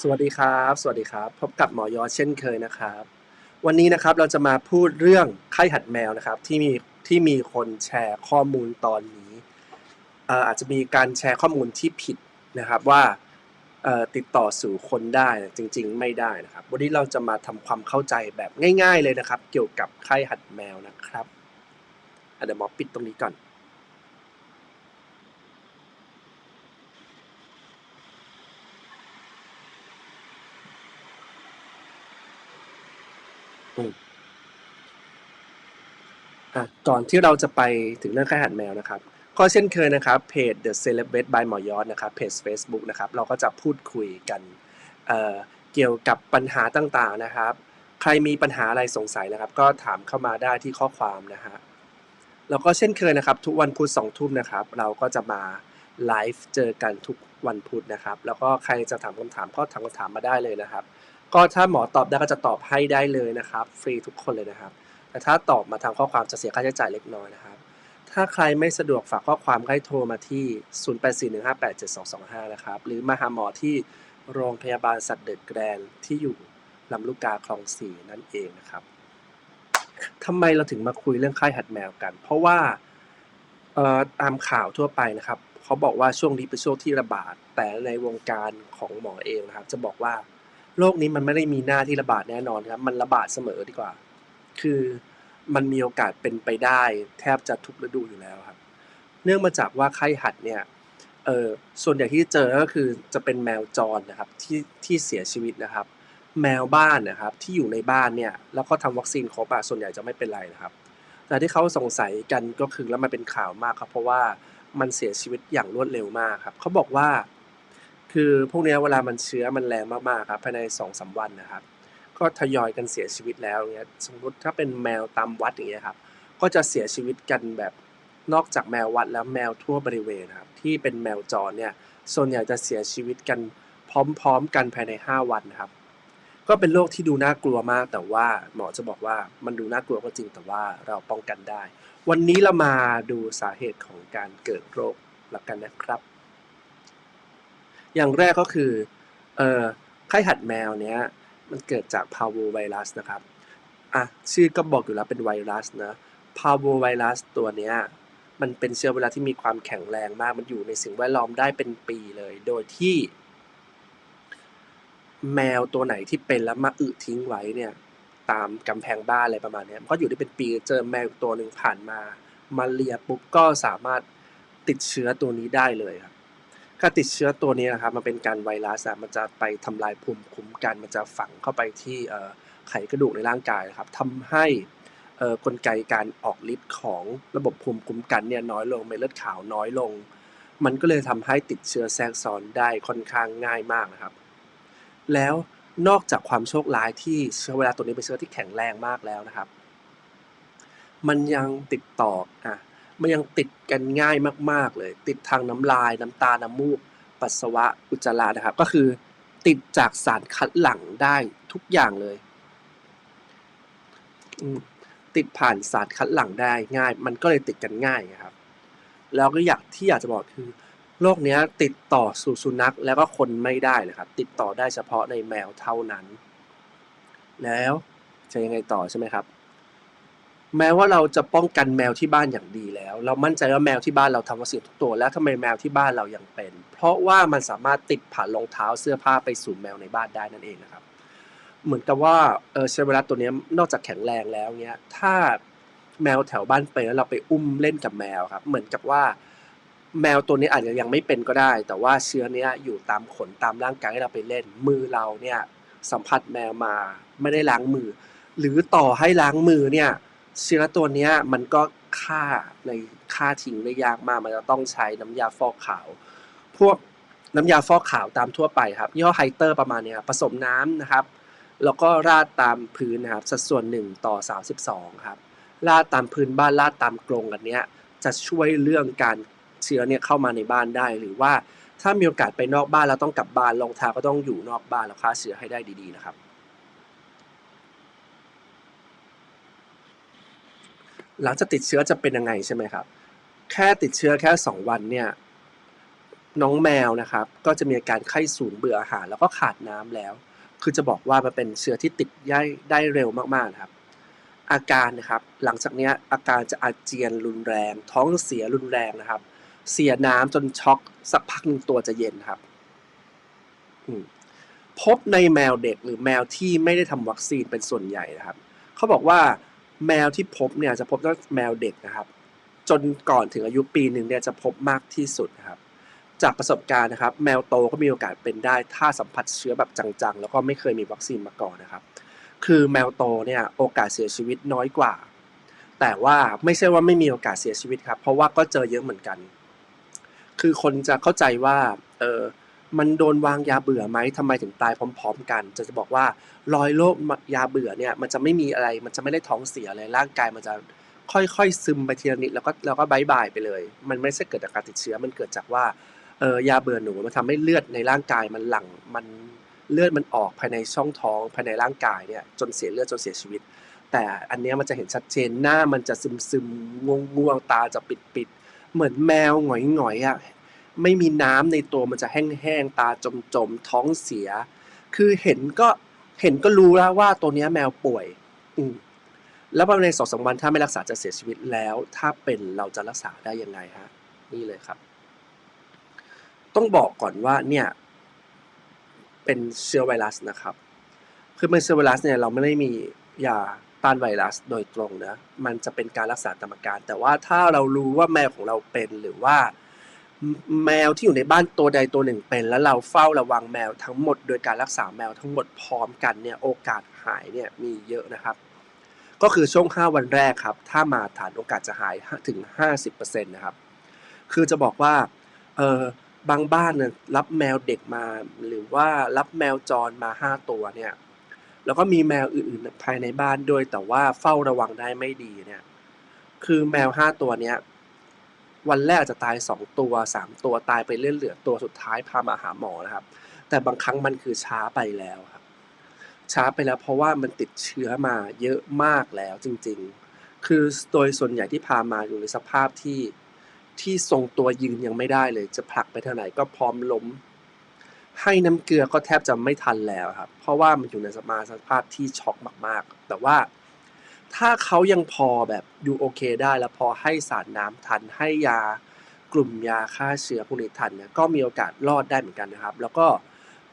สวัสดีครับ สวัสดีครับ พบกับหมอยอเช่นเคยนะครับ วันนี้นะครับเราจะมาพูดเรื่องไข้หัดแมวนะครับที่มีที่มีคนแชร์ข้อมูลตอนนี้ออาจจะมีการแชร์ข้อมูลที่ผิดนะครับว่าติดต่อสู่คนได้จริง ๆ ไม่ได้นะครับ วันนี้เราจะมาทำความเข้าใจแบบง่าย ๆ เลยนะครับ เกี่ยวกับไข้หัดแมวนะครับอะเดี๋ยวหมอปิดตรงนี้ก่อน ก่อนที่เราจะไปถึงเรื่องไข้หัดแมวนะครับ ก็เช่นเคยนะครับเพจ The Celebrate by หมอยอดนะครับเพจ Facebook นะครับเราก็จะพูดคุยกันเเกี่ยวกับปัญหาต่างๆนะครับ ใครมีปัญหาอะไรสงสัยนะครับ ก็ถามเข้ามาได้ที่ข้อความนะฮะแล้วก็เช่นเคยนะครับ ทุกวันพุธสองทุ่มนะครับ เราก็จะมาไลฟ์เจอกันทุกวันพุธนะครับ แล้วก็ใครจะถามคำถามก็ถามคำถามมาได้เลยนะครับ ก็ถ้าหมอตอบได้ก็จะตอบให้ได้เลยนะครับ ฟรีทุกคนเลยนะครับ แต่ถ้าตอบมาทางข้อความจะเสียค่าใช้จ่ายเล็กน้อยนะครับ ถ้าใครไม่สะดวกฝากข้อความให้โทรมาที่ 0841587225 นะครับ หรือมาหาหมอที่โรงพยาบาลสัตว์เดอะแกรนที่อยู่ลำลูกกาคลองสี่นั่นเองนะครับทำไมเราถึงมาคุยเรื่องไข้หัดแมวกัน เพราะว่าตามข่าวทั่วไปนะครับเขาบอกว่าช่วงนี้เป็นช่วงที่ระบาด แต่ในวงการของหมอเองนะครับ จะบอกว่าโรคนี้มันไม่ได้มีหน้าที่ระบาดแน่นอนครับ มันระบาดเสมอดีกว่า คือมันมีโอกาสเป็นไปได้ แทบจะทุกฤดูอยู่แล้วครับ เนื่องมาจากว่าไข้หัดเนี่ยเออส่วนใหญ่ที่เจอก็คือจะเป็นแมวจรนะครับที่ที่เสียชีวิตนะครับ แมวบ้านนะครับที่อยู่ในบ้านเนี่ยแล้วก็ทำวัคซีนครบอะส่วนใหญ่จะไม่เป็นไรนะครับ แต่ที่เขาสงสัยกันก็คือแล้วมันเป็นข่าวมากครับ เพราะว่ามันเสียชีวิตอย่างรวดเร็วมากครับเขาบอกว่า คือพวกนี้เวลามันเชื้อมันแรงมากๆครับภายในสองสามวันนะครับ ก็ทยอยกันเสียชีวิตแล้วเงี้ยสมมติถ้าเป็นแมวตามวัดอย่างเงี้ยครับก็จะเสียชีวิตกันแบบนอกจากแมววัดแล้วแมวทั่วบริเวณครับที่เป็นแมวจรเนี่ยส่วนใหญ่จะเสียชีวิตกันพร้อมๆกันภายใน 5 วันนะครับ ก็เป็นโรคที่ดูน่ากลัวมาก แต่ว่าหมอจะบอกว่ามันดูน่ากลัวก็จริงแต่ว่าเราป้องกันได้ วันนี้เรามาดูสาเหตุของการเกิดโรคละกันนะครับ อย่างแรกก็คือเอ่อไข้หัดแมวเนี้ย มันเกิดจากพาโวไวรัสนะครับ อะ ชื่อก็บอกอยู่แล้วเป็นไวรัสนะพาโวไวรัสตัวเนี้ยมันเป็นเชื้อไวรัสที่มีความแข็งแรงมาก มันอยู่ในสิ่งแวดล้อมได้เป็นปีเลย โดยที่ แมวตัวไหนที่เป็นแล้วมาอึทิ้งไว้เนี่ย ตามกำแพงบ้านอะไรประมาณเนี้ยมันก็อยู่ได้เป็นปีเจอแมวตัวหนึ่งผ่านมา มาเลียปุ๊บก็สามารถติดเชื้อตัวนี้ได้เลยครับ การติดเชื้อตัวนี้นะครับมันเป็นการไวรัสมันจะไปทำลายภูมิคุ้มกันมันจะฝังเข้าไปที่ไขกระดูกในร่างกายนะครับทำให้กลไกการออกฤทธิ์ของระบบภูมิคุ้มกันเนี่ยน้อยลงเม็ดเลือดขาวน้อยลง มันก็เลยทำให้ติดเชื้อแทรกซ้อนได้ค่อนข้างง่ายมากนะครับ แล้วนอกจากความโชคร้ายที่เชื้อไวรัสตัวนี้เป็นเชื้อที่แข็งแรงมากแล้วนะครับ มันยังติดต่ออะ มันยังติดกันง่ายมาก ๆ เลย ติดทางน้ำลาย น้ำตา น้ำมูก ปัสสาวะ อุจจาระนะครับ ก็คือติดจากสารคัดหลั่งได้ทุกอย่างเลย ติดผ่านสารคัดหลั่งได้ง่าย มันก็เลยติดกันง่ายครับ แล้วก็อยากที่อยากจะบอกคือโรคเนี้ยติดต่อสู่สุนัขแล้วก็คนไม่ได้นะครับ ติดต่อได้เฉพาะในแมวเท่านั้น แล้วจะยังไงต่อใช่ไหมครับ แม้ว่าเราจะป้องกันแมวที่บ้านอย่างดีแล้ว เรามั่นใจว่าแมวที่บ้านเราทำวัคซีนทุกตัว แล้วทำไมแมวที่บ้านเรายังเป็น เพราะว่ามันสามารถติดผ่านรองเท้าเสื้อผ้าไปสู่แมวในบ้านได้นั่นเองนะครับ เหมือนกับว่าเออเชื้อไวรัสตัวนี้นอกจากแข็งแรงแล้วเนี้ยถ้าแมวแถวบ้านเป็นแล้วเราไปอุ้มเล่นกับแมวครับ เหมือนกับว่าแมวตัวนี้อาจจะยังไม่เป็นก็ได้ แต่ว่าเชื้อเนี้ยอยู่ตามขนตามร่างกายเราไปเล่น มือเราเนี่ยสัมผัสแมวมาไม่ได้ล้างมือ หรือต่อให้ล้างมือเนี่ย เชื้อตัวเนี้ยมันก็ฆ่าในฆ่าทิ้งได้ยากมาก มันจะต้องใช้น้ำยาฟอกขาว พวกน้ำยาฟอกขาวตามทั่วไปครับยี่ห้อไฮเตอร์ประมาณเนี้ยครับผสมน้ำนะครับ แล้วก็ราดตามพื้นนะครับ สัดส่วน 1 ต่อ 32 ครับ ราดตามพื้นบ้านราดตามกรงกันเนี้ยจะช่วยเรื่องการเชื้อเนี่ยเข้ามาในบ้านได้หรือว่าถ้ามีโอกาสไปนอกบ้านแล้วต้องกลับบ้านรองเท้าก็ต้องอยู่นอกบ้านแล้วฆ่าเชื้อให้ได้ดีๆนะครับ หลังจากติดเชื้อจะเป็นยังไงใช่ไหมครับ แค่ติดเชื้อแค่ 2 วันเนี่ยน้องแมวนะครับก็จะมีอาการไข้สูงเบื่ออาหารแล้วก็ขาดน้ำแล้ว คือจะบอกว่ามันเป็นเชื้อที่ติดได้ได้เร็วมากๆนะครับ อาการนะครับหลังจากนี้อาการจะอาเจียนรุนแรง ท้องเสียรุนแรงนะครับ เสียน้ำจนช็อกสักพักหนึ่งตัวจะเย็นครับพบในแมวเด็กหรือแมวที่ไม่ได้ทำวัคซีนเป็นส่วนใหญ่นะครับเขาบอกว่า แมวที่พบเนี่ยจะพบตั้งแมวเด็กนะครับ จนก่อนถึงอายุปีหนึ่งเนี่ยจะพบมากที่สุดนะครับ จากประสบการณ์นะครับ แมวโตก็มีโอกาสเป็นได้ ถ้าสัมผัสเชื้อแบบจังๆ แล้วก็ไม่เคยมีวัคซีนมาก่อนนะครับ คือแมวโตเนี่ยโอกาสเสียชีวิตน้อยกว่า แต่ว่าไม่ใช่ว่าไม่มีโอกาสเสียชีวิตครับ เพราะว่าก็เจอเยอะเหมือนกัน คือคนจะเข้าใจว่าเออ มันโดนวางยาเบื่อไหมทำไมถึงตายพร้อม ๆ กัน จะจะบอกว่ารอยโรคยาเบื่อเนี่ยมันจะไม่มีอะไร มันจะไม่ได้ท้องเสียอะไรร่างกายมันจะค่อยๆซึมไปทีละนิดแล้วก็แล้วก็บายบายไปเลย มันไม่ใช่เกิดจากการติดเชื้อมันเกิดจากว่าเออยาเบื่อหนูมันทำให้เลือดในร่างกายมันหลั่งมันเลือดมันออกภายในช่องท้องภายในร่างกายเนี่ยจนเสียเลือดจนเสียชีวิต แต่อันนี้มันจะเห็นชัดเจนหน้ามันจะซึมซึมง่วงง่วงตาจะปิดปิดๆเหมือนแมวหงอยหงอยๆอะ ไม่มีน้ำในตัวมันจะแห้งๆ ตาจมจมๆ ท้องเสีย คือเห็นก็เห็นก็รู้แล้วว่าตัวเนี้ยแมวป่วย อืมแล้วภายในสองสามวันถ้าไม่รักษาจะเสียชีวิตแล้ว ถ้าเป็นเราจะรักษาได้ยังไงฮะ นี่เลยครับ ต้องบอกก่อนว่าเนี่ย เป็นเชื้อไวรัสนะครับ คือเป็นเชื้อไวรัสเนี่ยเราไม่ได้มียาต้านไวรัสโดยตรงนะ มันจะเป็นการรักษาตามอาการ แต่ว่าถ้าเรารู้ว่าแมวของเราเป็นหรือว่า แมวที่อยู่ในบ้านตัวใดตัวหนึ่งเป็น แล้วเราเฝ้าระวังแมวทั้งหมด โดยการรักษาแมวทั้งหมดพร้อมกันเนี่ยโอกาสหายเนี่ยมีเยอะนะครับ ก็คือช่วง 5 วันแรกครับ ถ้ามาฐานโอกาสจะหายถึง 50%นะครับ คือจะบอกว่าเออบางบ้านเนี่ยรับแมวเด็กมา หรือว่ารับแมวจรมา 5 ตัวเนี่ยแล้วก็มีแมวอื่นๆภายในบ้านด้วยแต่ว่าเฝ้าระวังได้ไม่ดีเนี่ยคือแมว 5 ตัวเนี้ย วันแรกจะตาย 2 ตัว 3 ตัวตายไปเรื่อยเหลือตัวสุดท้ายพามาหาหมอนะครับ แต่บางครั้งมันคือช้าไปแล้วครับ ช้าไปแล้วเพราะว่ามันติดเชื้อมาเยอะมากแล้วจริง ๆ คือโดยส่วนใหญ่ที่พามาอยู่ในสภาพที่ที่ทรงตัวยืนยังไม่ได้เลย จะผลักไปทางไหนก็พร้อมล้ม ให้น้ำเกลือก็แทบจะไม่ทันแล้วครับ เพราะว่ามันอยู่ในสมาสภาพที่ช็อกมากๆ แต่ว่า ถ้าเขายังพอแบบอยู่โอเคได้แล้วพอให้สารน้ำทันให้ยากลุ่มยาฆ่าเชื้อพวกนี้ทันเนี่ยก็มีโอกาสรอดได้เหมือนกันนะครับ แล้วก็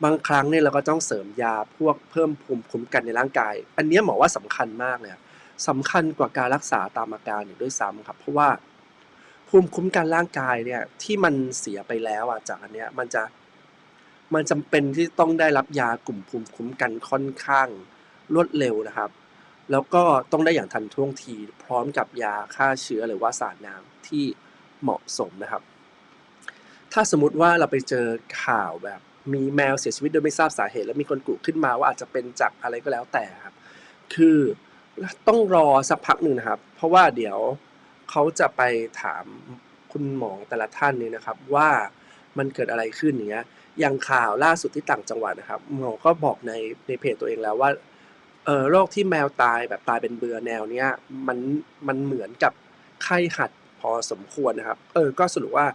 บางครั้งเนี่ยเราก็ต้องเสริมยาพวกเพิ่มภูมิคุ้มกันในร่างกาย อันนี้หมอว่าสำคัญมากเลยสำคัญกว่าการรักษาตามอาการอีกด้วยซ้ำครับ เพราะว่าภูมิคุ้มกันร่างกายเนี่ยที่มันเสียไปแล้วอะจากอันเนี้ยมันจะมันจำเป็นที่ต้องได้รับยากลุ่มภูมิคุ้มกันค่อนข้างรวดเร็วนะครับ แล้วก็ต้องได้อย่างทันท่วงทีพร้อมกับยาฆ่าเชื้อหรือว่าสารน้ำที่เหมาะสมนะครับ ถ้าสมมติว่าเราไปเจอข่าวแบบมีแมวเสียชีวิตโดยไม่ทราบสาเหตุ แล้วมีคนกุขึ้นมาว่าอาจจะเป็นจากอะไรก็แล้วแต่ครับ คือต้องรอสักพักหนึ่งนะครับ เพราะว่าเดี๋ยวเขาจะไปถามคุณหมอแต่ละท่านเนี่ยนะครับ ว่ามันเกิดอะไรขึ้นอย่างเงี้ยอย่างข่าวล่าสุดที่ต่างจังหวัดนะครับหมอก็บอกในในเพจตัวเองแล้วว่า เออโรคที่แมวตายแบบตายเป็นเบื่อแนวเนี้ยมันมันเหมือนกับไข้หัดพอสมควรนะครับ เออ ก็สรุปว่า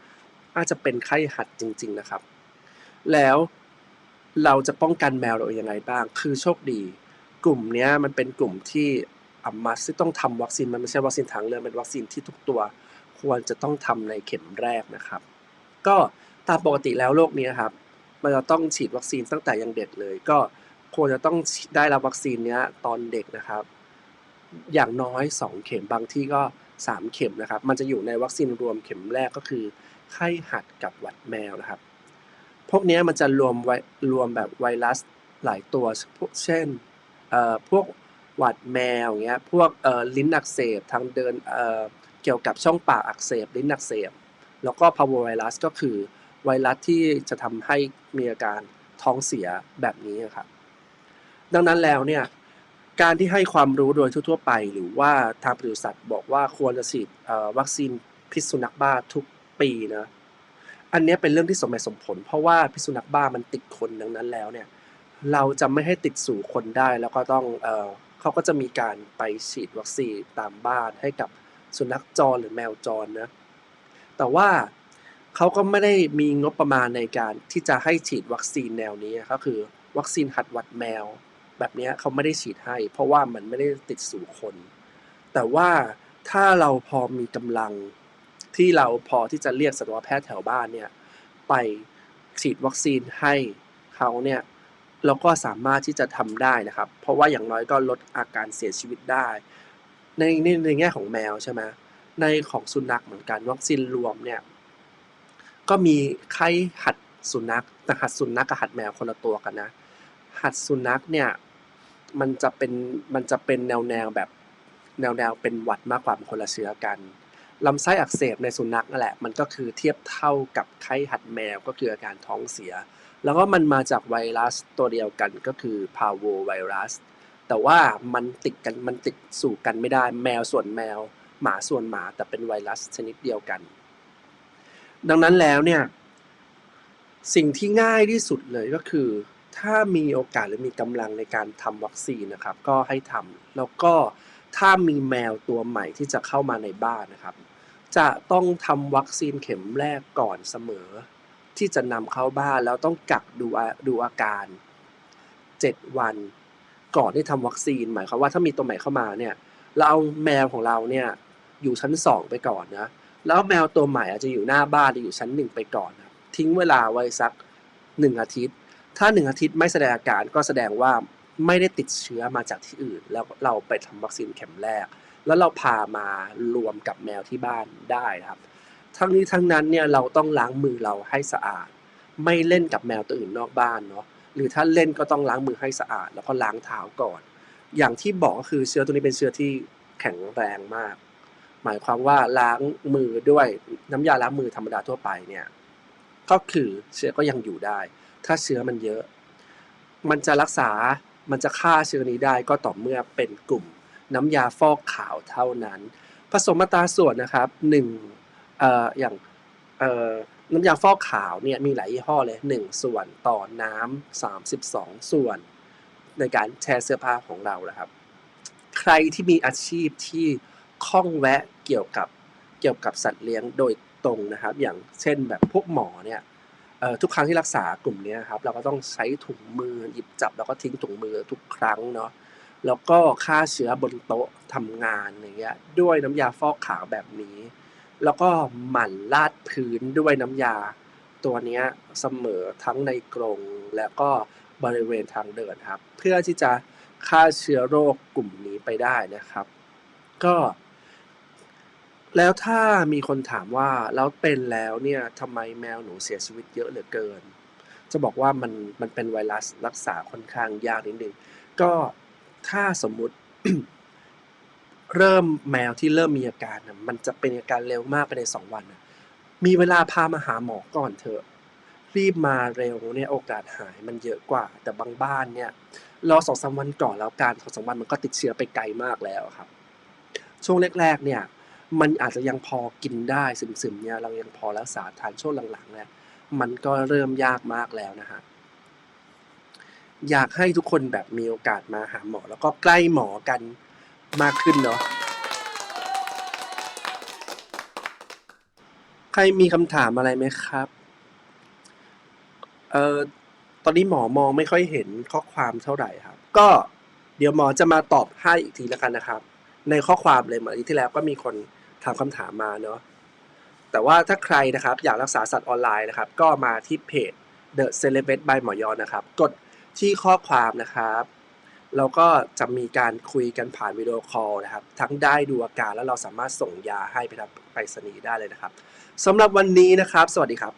อาจจะเป็นไข้หัดจริง ๆ นะครับ แล้วเราจะป้องกันแมวเรายังไงบ้าง คือโชคดี กลุ่มเนี้ยมันเป็นกลุ่มที่อัมมัสที่ต้องทำวัคซีนมันไม่ใช่วัคซีนทางเลือกเป็นวัคซีนที่ทุกตัว ควรจะต้องทำในเข็มแรกนะครับ ก็ตามปกติแล้วโรคนี้ครับ มันจะต้องฉีดวัคซีนตั้งแต่ยังเด็กเลย ก็ ควรจะต้องได้รับวัคซีนเนี้ยตอนเด็กนะครับ อย่างน้อย 2 เข็มบางที่ก็ 3 เข็มนะครับ มันจะอยู่ในวัคซีนรวมเข็มแรกก็คือ ไข้หัดกับหวัดแมวนะครับ พวกนี้มันจะรวมไวรวมแบบไวรัสหลายตัวพวกเช่นเอ่อพวกหวัดแมวอย่างเงี้ยพวกเอ่อลิ้นอักเสบทางเดินเอ่อเกี่ยวกับช่องปากอักเสบลิ้นอักเสบแล้วก็พาวไวรัสก็คือไวรัสที่จะทำให้มีอาการท้องเสียแบบนี้ครับ ดังนั้นแล้วเนี่ยการที่ให้ความรู้โดยทั่วๆไป หรือว่าทางปศุสัตว์บอกว่าควรจะฉีดวัคซีนพิษสุนัขบ้าทุกปีนะอันนี้เป็นเรื่องที่สมเหตุสมผล เพราะว่าพิษสุนัขบ้ามันติดคนดังนั้นแล้วเนี่ยเราจะไม่ให้ติดสู่คนได้แล้วก็ต้องเเขาก็จะมีการไปฉีดวัคซีนตามบ้านให้กับสุนัขจรหรือแมวจรนะแต่ว่าเขาก็ไม่ได้มีงบประมาณในการที่จะให้ฉีดวัคซีนแนวนี้ก็คือวัคซีนหัดวัดแมว แบบนี้เขาไม่ได้ฉีดให้ เพราะว่ามันไม่ได้ติดสู่คน แต่ว่าถ้าเราพอมีกำลังที่เราพอที่จะเรียกสัตวแพทย์แถวบ้านเนี่ยไปฉีดวัคซีนให้เขาเนี่ยเราก็สามารถที่จะทำได้นะครับ เพราะว่าอย่างน้อยก็ลดอาการเสียชีวิตได้ ในในในแง่ของแมวใช่ไหมในของสุนัขเหมือนกันวัคซีนรวมเนี่ยก็มีไข้หัดสุนัขแต่หัดสุนัขกับหัดแมวคนละตัวกันนะ หัดสุนัขเนี่ย มันจะเป็นมันจะเป็นแนวแนวแบบแนวแนวเป็นหวัดมากกว่าคนละเชื้อกันลำไส้อักเสบในสุนัขนั่นแหละ มันก็คือเทียบเท่ากับไข้หัดแมวก็คืออาการท้องเสีย แล้วก็มันมาจากไวรัสตัวเดียวกันก็คือพาโวไวรัส แต่ว่ามันติดกันมันติดสู่กันไม่ได้ แมวส่วนแมว หมาส่วนหมาแต่เป็นไวรัสชนิดเดียวกัน ดังนั้นแล้วเนี่ยสิ่งที่ง่ายที่สุดเลยก็คือ ถ้ามีโอกาสหรือมีกำลังในการทำวัคซีนนะครับ ก็ให้ทำแล้วก็ถ้ามีแมวตัวใหม่ที่จะเข้ามาในบ้านนะครับ จะต้องทำวัคซีนเข็มแรกก่อนเสมอ ที่จะนำเข้าบ้านแล้วต้องกักดูอาดูอาการ 7 วัน ก่อนที่ทำวัคซีนหมายความว่าถ้ามีตัวใหม่เข้ามาเนี่ยเราเอาแมวของเราเนี่ยอยู่ชั้น 2 ไปก่อนนะแล้วแมวตัวใหม่อาจจะอยู่หน้าบ้านหรืออยู่ชั้น 1 ไปก่อนนะทิ้งเวลาไว้สัก 1 อาทิตย์ ถ้า1อาทิตย์ไม่แสดงอาการก็แสดงว่าไม่ได้ติดเชื้อมาจากที่อื่น แล้วเราไปทำวัคซีนเข็มแรก แล้วเราพามารวมกับแมวที่บ้านได้ครับ ทั้งนี้ทั้งนั้นเนี่ยเราต้องล้างมือเราให้สะอาด ไม่เล่นกับแมวตัวอื่นนอกบ้านเนาะหรือถ้าเล่นก็ต้องล้างมือให้สะอาด แล้วก็ล้างเท้าก่อน อย่างที่บอกก็คือเชื้อตัวนี้เป็นเชื้อที่แข็งแรงมาก หมายความว่าล้างมือด้วยน้ำยาล้างมือธรรมดาทั่วไปเนี่ยก็คือเชื้อก็ยังอยู่ได้ ถ้าเชื้อมันเยอะ มันจะรักษา มันจะฆ่าเชื้อนี้ได้ก็ต่อเมื่อเป็นกลุ่มน้ำยาฟอกขาวเท่านั้น ผสมอัตราส่วนนะครับหนึ่งเอ่ออย่างเอ่อน้ำยาฟอกขาวเนี่ยมีหลายยี่ห้อเลยหนึ่งส่วนต่อน้ำสามสิบสองส่วน ในการแชร์เสื้อผ้าของเรานะครับ ใครที่มีอาชีพที่คล่องแวะเกี่ยวกับเกี่ยวกับสัตว์เลี้ยงโดยตรงนะครับ อย่างเช่นแบบพวกหมอเนี่ย ทุกครั้งที่รักษากลุ่มนี้ครับเราก็ต้องใช้ถุงมือหยิบจับแล้วก็ทิ้งถุงมือทุกครั้งเนาะแล้วก็ฆ่าเชื้อบนโต๊ะทำงานอย่างเงี้ยด้วยน้ำยาฟอกขาวแบบนี้ แล้วก็หมั่นลาดพื้นด้วยน้ำยาตัวนี้เสมอทั้งในกรงและก็บริเวณทางเดินครับ เพื่อที่จะฆ่าเชื้อโรคกลุ่มนี้ไปได้นะครับ ก็ แล้วถ้ามีคนถามว่าแล้วเป็นแล้วเนี่ยทำไมแมวหนูเสียชีวิตเยอะเหลือเกิน จะบอกว่ามันมันเป็นไวรัสรักษาค่อนข้างยากนิดนึงก็ถ้าสมมุติ เริ่มแมวที่เริ่มมีอาการนะมันจะเป็นอาการเร็วมากภายในสองวันนะมีเวลาพามาหาหมอก่อนเถอะ รีบมาเร็วเนี่ยโอกาสหายมันเยอะกว่า แต่บางบ้านเนี่ยรอสองสามวันก่อนแล้วการสองสามวันมันก็ติดเชื้อไปไกลมากแล้วครับ ช่วงแรกๆเนี่ย มันอาจจะยังพอกินได้ซึมๆเนี่ยเรายังพอรักษาทานช่วงหลังๆเนี่ยมันก็เริ่มยากมากแล้วนะฮะอยากให้ทุกคนแบบมีโอกาสมาหาหมอ แล้วก็ใกล้หมอกันมากขึ้นเนาะใครมีคำถามอะไรไหมครับเอ่อตอนนี้หมอมองไม่ค่อยเห็นข้อความเท่าไหร่ครับ ก็เดี๋ยวหมอจะมาตอบให้อีกทีแล้วกันนะครับ ในข้อความเลยเหมือนอาทิตย์ที่แล้วก็มีคน ถามคำถามมาเนาะแต่ว่าถ้าใครนะครับอยากรักษาสัตว์ออนไลน์นะครับ ก็มาที่เพจ The Celebrate by หมอยอนนะครับ กดที่ข้อความนะครับแล้วก็จะมีการคุยกันผ่านวิดีโอคอลนะครับ ทั้งได้ดูอาการแล้วเราสามารถส่งยาให้ไปทางไปรษณีย์ได้เลยนะครับสำหรับวันนี้นะครับ สวัสดีครับ